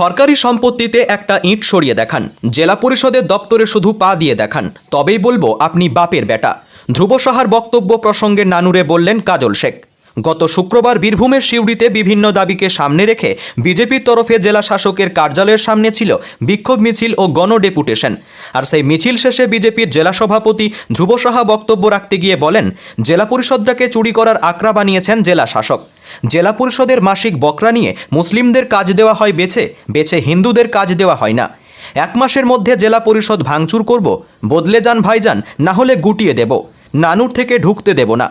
সরকারি সম্পত্তিতে একটা ইঁট সরিয়ে দেখান। জেলা পরিষদের দপ্তরে শুধু পা দিয়ে দেখান। তবেই বলব, আপনি বাপের বেটা। ধ্রুব সাহার বক্তব্য প্রসঙ্গে নানুরে বললেন কাজল শেখ। গত শুক্রবার বীরভূমের সিউড়িতে বিভিন্ন দাবিকে সামনে রেখে বিজেপির তরফে জেলা শাসকের কার্যালয়ের সামনে ছিল বিক্ষোভ মিছিল ও গণ ডেপুটেশন আর সেই মিছিল শেষে বিজেপির জেলা সভাপতি ধ্রুব সাহা বক্তব্য রাখতে গিয়ে বলেন, জেলা পরিষদটাকে চুরি করার আঁকড়া বানিয়েছেন জেলা শাসক। জেলা পরিষদের মাসিক বকরা নিয়ে মুসলিমদের কাজ দেওয়া হয় বেছে বেছে হিন্দুদের কাজ দেওয়া হয় না। এক মাসের মধ্যে জেলা পরিষদ ভাঙচুর করব, বদলে যান ভাইজান, না হলে গুটিয়ে দেব। নানুর থেকে ঢুকতে দেব না।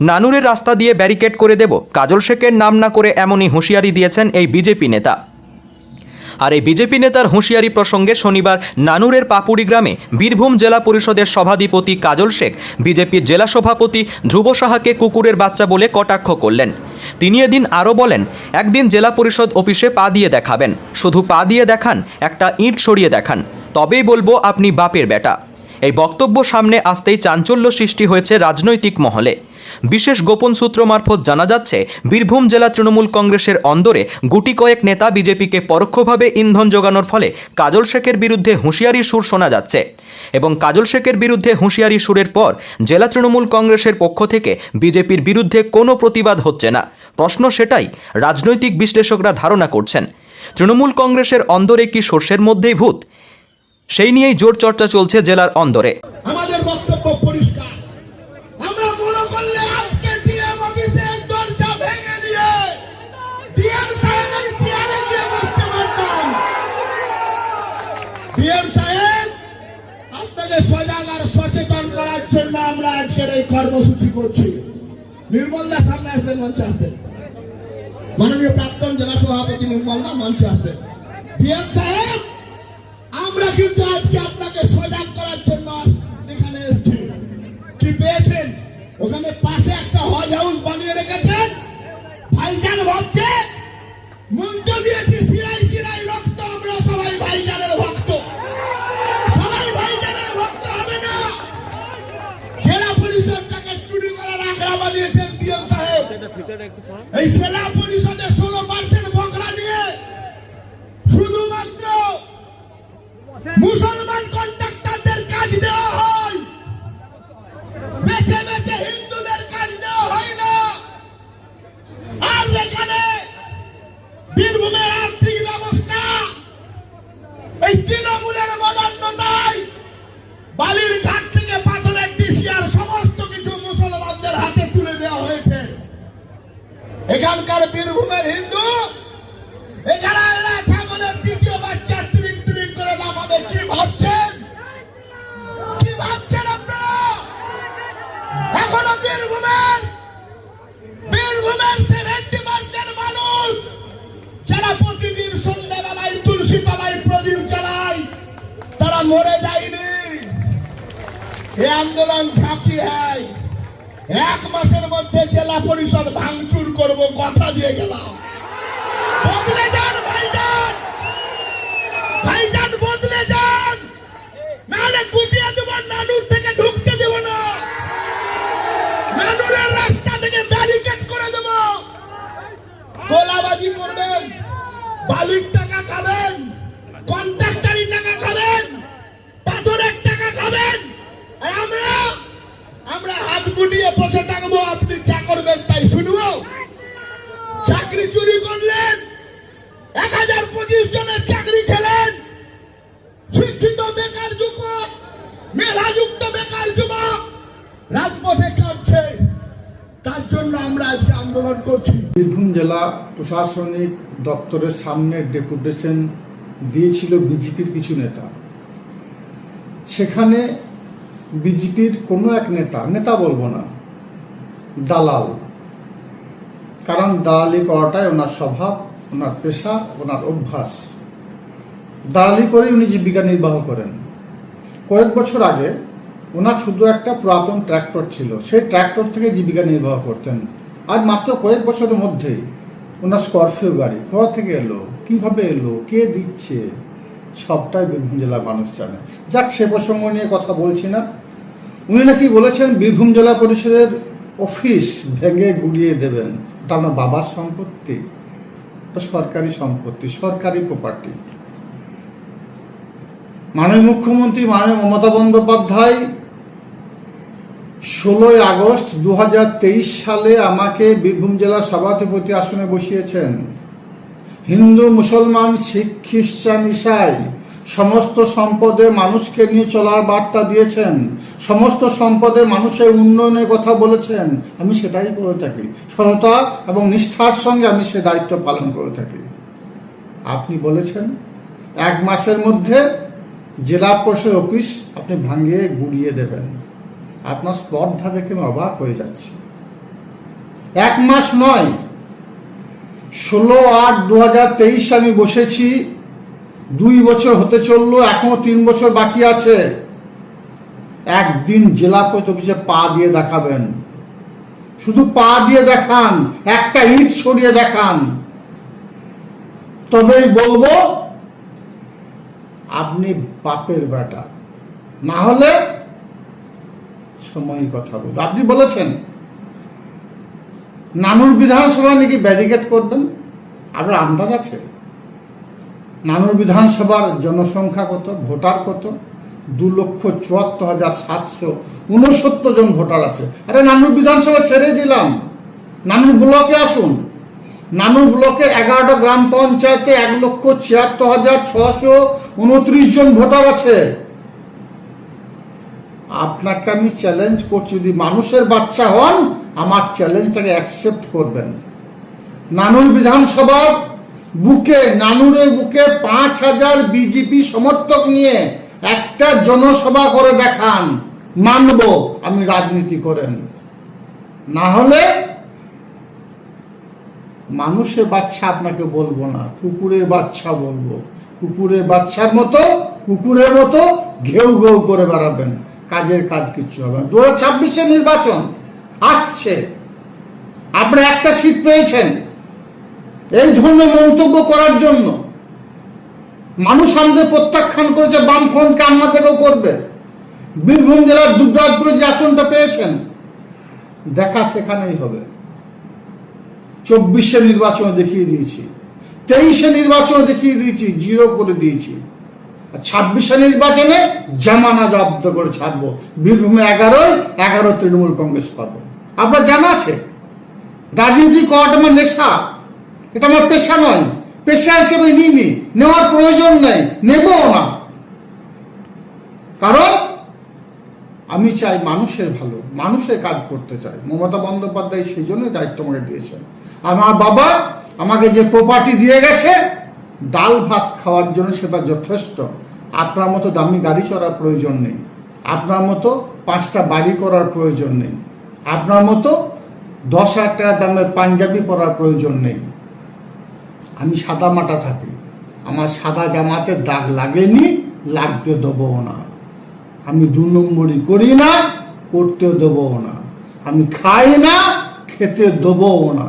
নানুরের রাস্তা দিয়ে ব্যারিকেড করে দেব, কাজল শেখের নাম না করে এমনই হুঁশিয়ারি দিয়েছেন এই বিজেপি নেতা। আর এই বিজেপি নেতার হুঁশিয়ারি প্রসঙ্গে শনিবার নানুরের পাপুড়ি গ্রামে বীরভূম জেলা পরিষদের সভাধিপতি কাজল শেখ, বিজেপির জেলা সভাপতি ধ্রুব সাহাকে কুকুরের বাচ্চা বলে কটাক্ষ করলেন। তিনি এদিন আরও বলেন, একদিন জেলা পরিষদ অফিসে পা দিয়ে দেখাবেন। শুধু পা দিয়ে দেখান, একটা ইঁট সরিয়ে দেখান। তবেই বলব আপনি বাপের বেটা। এই বক্তব্য সামনে আসতেই চাঞ্চল্য সৃষ্টি হয়েছে রাজনৈতিক মহলে। বিশেষ গোপন সূত্র মারফত জানা যাচ্ছে, বীরভূম জেলা তৃণমূল কংগ্রেসের অন্দরে গুটি কয়েক নেতা বিজেপিকে পরোক্ষভাবে ইন্ধন যোগানোর ফলে কাজল শেখের বিরুদ্ধে হুঁশিয়ারি সুর শোনা যাচ্ছে এবং কাজল শেখের বিরুদ্ধে হুঁশিয়ারি সুরের পর জেলা তৃণমূল কংগ্রেসের পক্ষ থেকে বিজেপির বিরুদ্ধে কোনো প্রতিবাদ হচ্ছে না। প্রশ্ন সেটাই, রাজনৈতিক বিশ্লেষকরা ধারণা করছেন। তৃণমূল কংগ্রেসের অন্দরে কি সর্ষের মধ্যেই ভূত? সেই নিয়েই জোর চর্চা চলছে জেলার অন্দরে। আমাদের বক্তব্য সাহেব সজাগ আর সচেতন করার জন্য আমরা আজকের এই কর্মসূচি করছি। নির্মল দা সামনে মঞ্চে আসবেন। মাননীয় প্রাক্তন জেলা সভাপতি নির্মল দা মঞ্চে আসবেন। সাহেব কিন্তু আজকে আপনাকে সজাগ করার জন্য এখানে এসেছি। কি পেয়েছেন? ওখানে পাশে একটা হজ হাউস বানিয়ে রেখেছেন। ভাইজান ভাবছে মন্ত্র দিয়েছি, সিরাই সিরাই রক্ত, আমরা সবাই ভাইজানের ভক্ত। সবাই ভাইজানের ভক্ত হবে না। জেলা পরিষদটাকে চুরি করার আগ্রা বানিয়েছেন ডিএম সাহেব। এই জেলা পরিষদের ষোলো পার্সেন্ট বকরা নিয়ে শুধুমাত্র মুসলমান কন্ট্রাক্টরদের কাজ দেওয়া হয়। বেছে বেছে হিন্দুদের কাজ দেওয়া হয় না। আর এখানে বীরভূমের আর্থিক ব্যবস্থা, এই তৃণমূলের বদান্যতায় বালির ঘাট থেকে পাথরের ডিসিয়ার সমস্ত কিছু মুসলমানদের হাতে তুলে দেওয়া হয়েছে। এখানকার বীরভূমের হিন্দু মরে যায়নি। এই আন্দোলন ফাঁকি হয় এক মাসের মধ্যে জেলা পরিষদ ভাঙচুর করব কথা দিয়ে গেলাম। বদলে যান ভাইজান। ভাইজান, বদলে যান। নাহলে দেব, নানুর থেকে ঢুকতে দেব না। নানুরের রাস্তা থেকে ব্যারিকেড করে দেব। গোলাবাজি করবেন। বালির টাকা খাবেন বসে থাকব আপনি যা করবেন তাই শুনব। চাকরি চুরি করলেন, এক হাজার পঁচিশ জনের চাকরি খেলেন। শিক্ষিত বেকার যুবক, মেধাযুক্ত বেকার যুবক, রাজপথে কাটছে তার জন্য আমরা আজকে আন্দোলন করছি। বীরভূম জেলা প্রশাসনিক দপ্তরের সামনে ডেপুটেশন দিয়েছিল বিজেপির কিছু নেতা। সেখানে বিজেপির কোনো এক নেতা নেতা বলব না দালাল। কারণ দালালি করাটাই ওনার স্বভাব, ওনার পেশা, ওনার অভ্যাস। দালালি করে উনি জীবিকা নির্বাহ করেন। কয়েক বছর আগে ওনার শুধু একটা পুরাতন ট্র্যাক্টর ছিল। সেই ট্র্যাক্টর থেকে জীবিকা নির্বাহ করতেন। আর মাত্র কয়েক বছরের মধ্যেই ওনার স্করপিও গাড়ি কোথা থেকে এলো? কীভাবে এলো? কে দিচ্ছে? সবটাই বীরভূম জেলার মানুষ জানে। যাক, সে প্রসঙ্গ নিয়ে কথা বলছি না। উনি নাকি বলেছেন, বীরভূম জেলা পরিষদের অফিস ভেঙে গুড়িয়ে দেবেন। ওটা আমার বাবার সম্পত্তি? সরকারি সম্পত্তি, সরকারি প্রপার্টি মাননীয় মুখ্যমন্ত্রী, মাননীয় মমতা বন্দ্যোপাধ্যায়, ষোলোই আগস্ট দু হাজার তেইশ সালে আমাকে বীরভূম জেলার সভাধিপতি আসনে বসিয়েছেন। হিন্দু, মুসলমান, শিখ, খ্রিস্টান, ইসাই সমস্ত সম্পদে মানুষকে নিয়ে চলার বার্তা দিয়েছেন। সমস্ত সম্পদে মানুষের উন্নয়নের কথা বলেছেন। আমি সেটাই করে থাকি। সততা এবং নিষ্ঠার সঙ্গে আমি সে দায়িত্ব পালন করে থাকি। আপনি বলেছেন, এক মাসের মধ্যে জেলা পরিষদ অফিস আপনি ভাঙিয়ে গুড়িয়ে দেবেন। আপনার স্পর্ধা দেখে আমি অবাক হয়ে যাচ্ছি। এক মাস নয়, ষোলো আট দু আমি বসেছি দুই বছর হতে চলল, এখনও তিন বছর বাকি আছে। একদিন জেলা পরিষদ অফিসে পা দিয়ে দেখাবেন। শুধু পা দিয়ে দেখান, একটা ইট সরিয়ে দেখান। তবেই বলব, আপনি বাপের বেটা। না হলে সময় কথা বলব আপনি বলেছেন, নানুর বিধানসভা নাকি ব্যারিকেড করবেন? আপনার আন্দাজ আছে? নানুর বিধানসভার জনসংখ্যা কত, ভোটার কত? দু লক্ষ চুয়াত্তর হাজার সাতশো উনসত্তর জন ভোটার আছে। আরে নানুর বিধানসভা ছেড়ে দিলাম। নানুর ব্লকে আসুন। নানুর ব্লকে এগারোটা গ্রাম পঞ্চায়েতে এক লক্ষ ছিয়াত্তর হাজার ছশো উনত্রিশ জন ভোটার আছে। আপনাকে আমি চ্যালেঞ্জ করছি, যদি মানুষের বাচ্চা হন, আমার চ্যালেঞ্জটাকে অ্যাকসেপ্ট করবেন। নানুর বিধানসভার বুকে, নানুরের বুকে পাঁচ হাজার বিজেপি সমর্থক নিয়ে একটা জনসভা করে দেখান। মানব, আমি রাজনীতি করেন। না হলে মানুষের বাচ্চা আপনাকে বলব না, কুকুরের বাচ্চা বলব। কুকুরের বাচ্চার মতো, কুকুরের মতো ঘেউ ঘেউ করে বেড়াবেন। কাজের কাজ কিচ্ছু হবে না। দু হাজার ছাব্বিশে নির্বাচন আসছে। আপনি একটা সিট পেয়েছেন। এই ধরনের মন্তব্য করার জন্য মানুষ আমাদের প্রত্যাখ্যান করেছে, বামফ্রন্টকে আমাদেরও করবে। বীরভূম জেলার দুর্গাপুরে যে আসনটা পেয়েছেন, দেখা সেখানেই হবে। চব্বিশে নির্বাচনে দেখিয়ে দিয়েছি, তেইশে নির্বাচনে দেখিয়ে দিয়েছি, জিরো করে দিয়েছি। আর ছাব্বিশে নির্বাচনে জামানা জব্দ করে ছাড়বো। বীরভূমে এগারোয় এগারো তৃণমূল কংগ্রেস পাবো আপনার জানা আছে? রাজনীতি করাটা আমার নেশা। এটা আমার পেশা নয়। পেশা হিসেবে নিইনি। নেওয়ার প্রয়োজন নেই। নেবও না। কারণ আমি চাই মানুষের ভালো, মানুষের কাজ করতে চাই। মমতা বন্দ্যোপাধ্যায় সেই জন্য দায়িত্ব আমাকে দিয়েছেন। আমার বাবা আমাকে যে প্রপার্টি দিয়ে গেছে, ডাল ভাত খাওয়ার জন্য সেটা যথেষ্ট। আপনার মতো দামি গাড়ি চড়ার প্রয়োজন নেই। আপনার মতো পাঁচটা বাড়ি করার প্রয়োজন নেই। আপনার মতো দশ হাজার টাকা দামের পাঞ্জাবি পরার প্রয়োজন নেই। আমি সাদা মাটা থাকি। আমার সাদা জামাতে দাগ লাগেনি, লাগতে দেবও না। আমি দু নম্বরই করি না, করতে দেবও না। আমি খাই না, খেতে দেবও না।